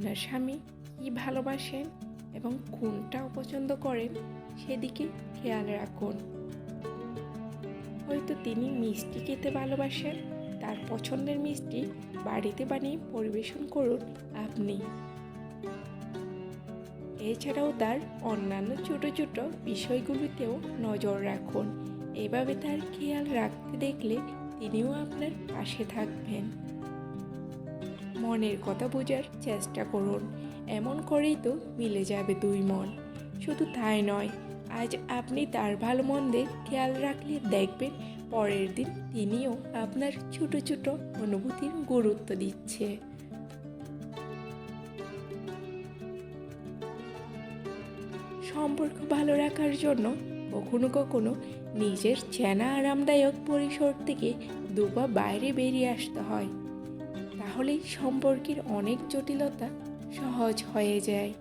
আপনার স্বামী কী ভালোবাসেন এবং কোনটা অপছন্দ করেন সেদিকে খেয়াল রাখুন। হয়তো তিনি মিষ্টি খেতে ভালোবাসেন, তার পছন্দের মিষ্টি বাড়িতে বানিয়ে পরিবেশন করুন আপনি। এছাড়াও তার অন্যান্য ছোট ছোট বিষয়গুলিতেও নজর রাখুন। এভাবে তার খেয়াল রাখতে দেখলে তিনিও আপনার পাশে থাকবেন। মনের কথা বোঝার চেষ্টা করুন। এমন করেই তো মিলে যাবে দুই মন। শুধু তাই নয়, আজ আপনি তার ভালো মন্দের খেয়াল রাখলে দেখবেন পরের দিন তিনিও আপনার ছোট ছোট অনুভূতির গুরুত্ব দিচ্ছে। সম্পর্ক ভালো রাখার জন্য কখনো কখনো নিজের চেনা আরামদায়ক পরিসর থেকে দুপা বাইরে বেরিয়ে আসতে হয়। তাহলেই সম্পর্কের অনেক জটিলতা সহজ হয়ে যায়।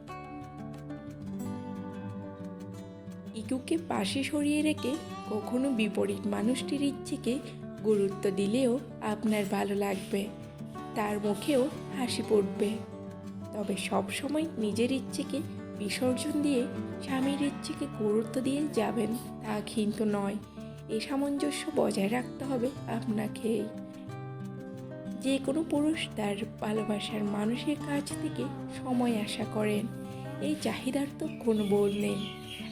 ইকুকে পাশে সরিয়ে রেখে কখনো বিপরীত মানুষটির ইচ্ছেকে গুরুত্ব দিলেও আপনার ভালো লাগবে। তার মুখেও হাসি পড়বে তবে সবসময় নিজের ইচ্ছেকে বিসর্জন দিয়ে স্বামীর ইচ্ছেকে গুরুত্ব দিয়ে যাবেন তা কিন্তু নয়। এ সামঞ্জস্য বজায় রাখতে হবে আপনাকেই। যে কোনো পুরুষ তার ভালোবাসার মানুষের কাছ থেকে সময় আশা করেন। এই চাহিদার তো কোনো বোধ নেই।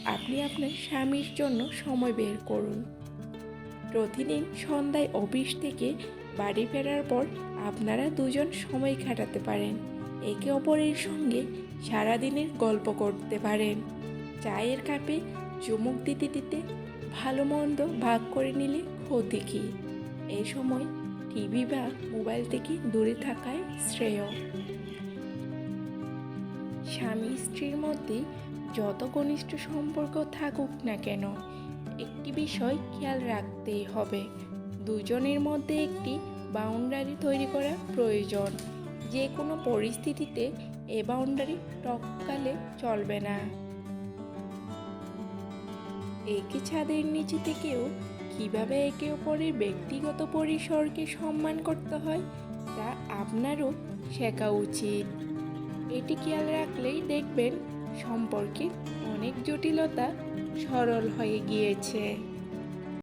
আপনি আপনার স্বামীর জন্য সময় বের করুন। প্রতিদিন সন্ধ্যায় অফিস থেকে বাড়ি ফেরার পর আপনারা দুজন সময় কাটাতে পারেন। একে অপরের সঙ্গে সারাদিনের গল্প করতে পারেন। চায়ের কাপে চুমুক দিতে দিতে ভালো মন্দ ভাগ করে নিলে ক্ষতি কী? এই সময় টিভি বা মোবাইল থেকে দূরে থাকাই শ্রেয়। স্বামী স্ত্রীর মধ্যে যত ঘনিষ্ঠ সম্পর্ক থাকুক না কেন, একটি বিষয় খেয়াল রাখতেই হবে। দুজনের মধ্যে একটি বাউন্ডারি তৈরি করা প্রয়োজন। যে কোনো পরিস্থিতিতে এ বাউন্ডারি টপকালে চলবে না। একই ছাদের নিচে থেকেও কীভাবে একে অপরের ব্যক্তিগত পরিসরকে সম্মান করতে হয়, তা আপনারও শেখা উচিত। এটি খেয়াল রাখলেই দেখবেন সম্পর্কে অনেক জটিলতা সরল হয়ে গিয়েছে।